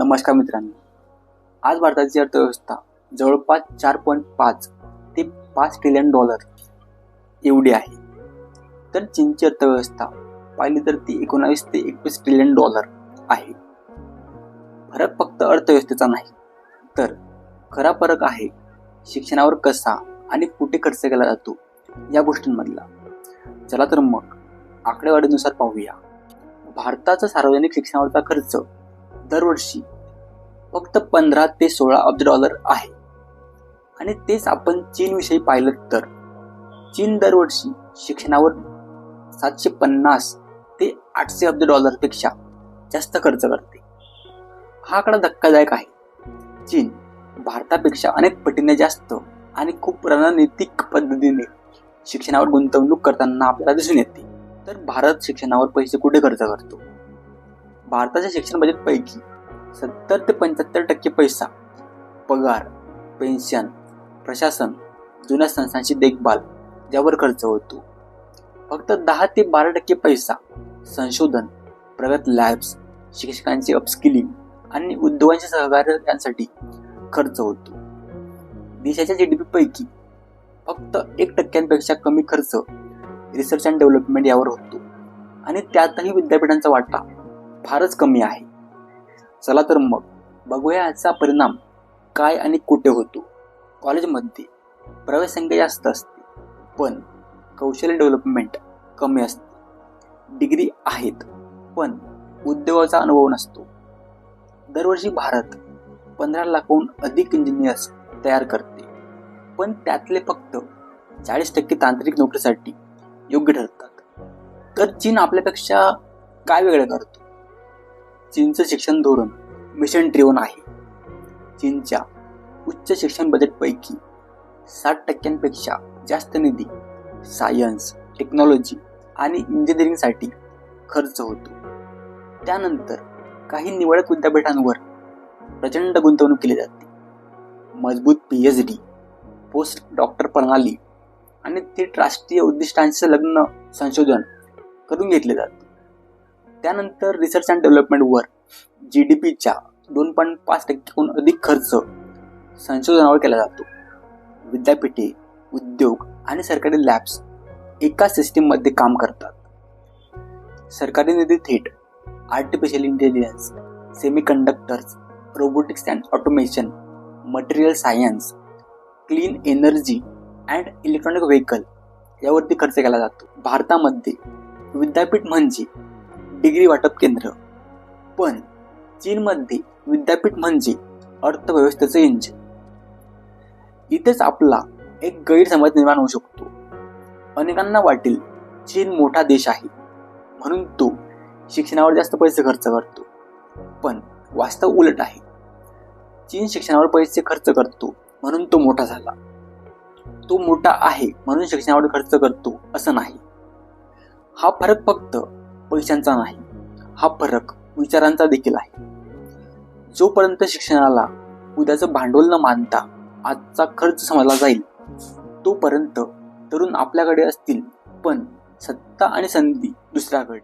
नमस्कार मित्रांनो. आज भारताची अर्थव्यवस्था जवळपास चार पॉईंट पाच ते पाच ट्रिलियन डॉलर एवढी आहे. तर चीनची अर्थव्यवस्था पाहिली तर ती एकोणावीस ते एकवीस ट्रिलियन डॉलर आहे. फरक फक्त अर्थव्यवस्थेचा नाही तर खरा फरक आहे शिक्षणावर कसा आणि कुठे खर्च केला जातो या गोष्टींमधला. चला तर मग आकडेवारीनुसार पाहूया. भारताचा सार्वजनिक शिक्षणावरचा खर्च दरवर्षी फक्त पंधरा ते सोळा अब्ज डॉलर आहे. आणि तेच आपण चीनविषयी पाहिलं तर चीन दरवर्षी शिक्षणावर सातशे पन्नास ते आठशे अब्ज डॉलरपेक्षा जास्त खर्च करते. हा आकडा धक्कादायक आहे. चीन भारतापेक्षा अनेक पटीने जास्त आणि खूप रणनीतिक पद्धतीने शिक्षणावर गुंतवणूक करताना आपल्याला दिसून येते. तर भारत शिक्षणावर पैसे कुठे खर्च करतो? भारताच्या शिक्षण बजेटपैकी सत्तर ते पंच्याहत्तर टक्के पैसा पगार पेन्शन प्रशासन जुन्या संस्थांची देखभाल यावर खर्च होतो. फक्त दहा ते बारा टक्के पैसा संशोधन प्रगत लॅब्स शिक्षकांचे अपस्किलिंग आणि उद्योगांचे सहकार्य यांसाठी खर्च होतो. देशाच्या जी डी पीपैकी फक्त एक टक्क्यांपेक्षा कमी खर्च रिसर्च अँड डेव्हलपमेंट यावर होतो. आणि त्यातही विद्यापीठांचा वाटा फारच कमी आहे. चला तर मग बघूया याचा परिणाम काय आणि कुठे होतो. कॉलेजमध्ये प्रवेश संख्या जास्त असते पण कौशल्य डेव्हलपमेंट कमी असते डिग्री आहेत पण उद्योगाचा अनुभव नसतो. दरवर्षी भारत पंधरा लाखहून अधिक इंजिनियर्स तयार करते. पण त्यातले फक्त चाळीस टक्के तांत्रिक नोकरीसाठी योग्य ठरतात. तर चीन आपल्यापेक्षा काय वेगळं करतो? चीनचं शिक्षण धोरण मिशन ड्रिवन आहे. चीनच्या उच्च शिक्षण बजेटपैकी साठ टक्क्यांपेक्षा जास्त निधी सायन्स टेक्नॉलॉजी आणि इंजिनिअरिंगसाठी खर्च होतो. त्यानंतर काही निवडक विद्यापीठांवर प्रचंड गुंतवणूक केली जाते. मजबूत P H D post doctor प्रणाली आणि थेट राष्ट्रीय उद्दिष्टांचे लग्न संशोधन करून घेतले जाते. त्यानंतर रिसर्च अँड डेव्हलपमेंटवर जी डी पीच्या दोन पॉईंट पाच टक्केहून अधिक खर्च संशोधनावर केला जातो. विद्यापीठे उद्योग आणि सरकारी लॅब्स एका सिस्टीममध्ये काम करतात. सरकारी निधी थेट artificial intelligence semiconductors robotics and automation material science clean energy and electronic vehicle यावरती खर्च केला जातो. भारतामध्ये विद्यापीठ म्हणजे डिग्री वाटप केंद्र. पण चीनमध्ये विद्यापीठ म्हणजे अर्थव्यवस्थेचं इंजिन इथेच आपला एक गैरसमज निर्माण होऊ शकतो. अनेकांना वाटेल चीन मोठा देश आहे म्हणून तो शिक्षणावर जास्त पैसे खर्च करतो. पण वास्तव उलट आहे. चीन शिक्षणावर पैसे खर्च करतो म्हणून तो मोठा झाला. तो मोठा आहे म्हणून शिक्षणावर खर्च करतो असं नाही. हा फरक फक्त पैशांचा नाही हा फरक विचारांचा देखील आहे. जोपर्यंत शिक्षणाला उद्याचं भांडवल न मानता आजचा खर्च समजला जाईल तोपर्यंत तरुण आपल्याकडे असतील पण सत्ता आणि संधी दुसऱ्याकडे.